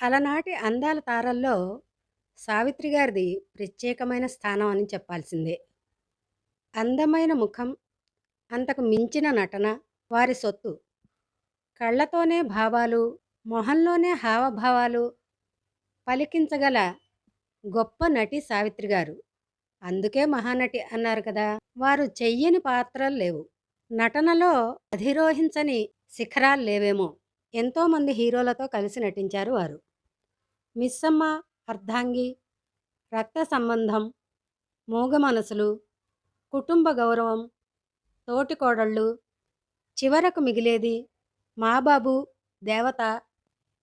అలనాటి అందాల తారల్లో సావిత్రి గారిది ప్రత్యేకమైన స్థానం అని చెప్పాల్సిందే. అందమైన ముఖం, అంతకు మించిన నటన వారి సొత్తు. కళ్ళతోనే భావాలు, మొహంలోనే హావభావాలు పలికించగల గొప్ప నటి సావిత్రి గారు. అందుకే మహానటి అన్నారు కదా! వారు చెయ్యని పాత్రలు లేవు. నటనలో అధిరోహించని శిఖరాలు లేవేమో! ఎంతోమంది హీరోలతో కలిసి నటించారు వారు. మిస్సమ్మ, అర్ధాంగి, రక్త సంబంధం, మూగ మనసులు, కుటుంబ గౌరవం, తోటికోడళ్ళు, చివరకు మిగిలేది, మా బాబు, దేవత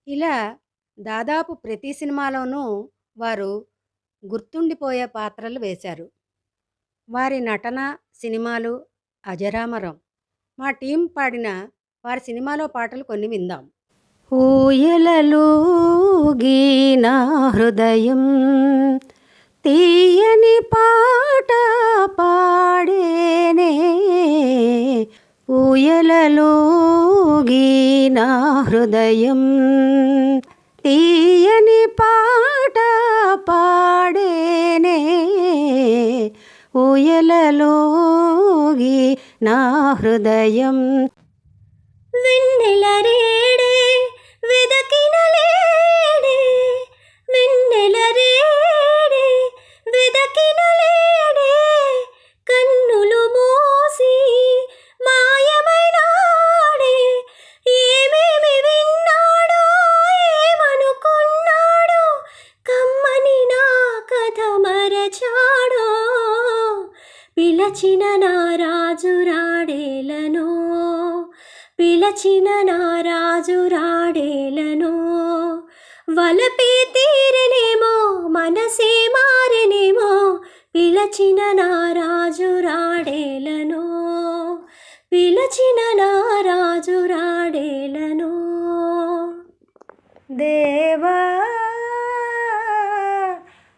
ఇలా దాదాపు ప్రతి సినిమాలోనూ వారు గుర్తుండిపోయే పాత్రలు వేశారు. వారి నటన, సినిమాలు అజరామరం. మా టీం పాడిన వారి సినిమాలో పాటలు కొన్ని విందాం. ఊయలలూగి నా హృదయం తీయని పాట పాడేనే ఊయలలూగి నా హృదయం తీయని పాట పాడేనే ఊయలలూగి నా హృదయం వెన్నెల రేడే వెదకిన లేడే వెన్నెల వెదకిన లేడే కన్నులు మూసి మాయమైనాడే ఏమేమి విన్నాడో ఏమనుకున్నాడో కమ్మని నా కథ మరచాడో పిలచిన నా రాజు రాడేలను పిలచిన నారాజు రాడేలను వలపే తీరనేమో మనసే మారనేమో పిలచిన నారాజు రాడేలను పిలచిన నారాజు రాడేలను దేవా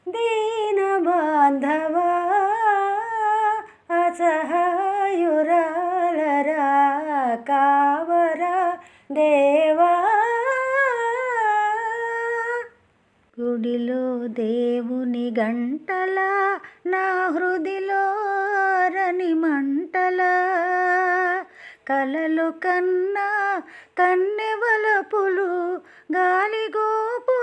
దీన బాంధవ అసహాయురాలరా కావరా దేవా గుడిలో దేవుని గంటల నా హృదిలో రని మంటల. కలలు కన్నా కన్నెవలపులు గాలిగోపు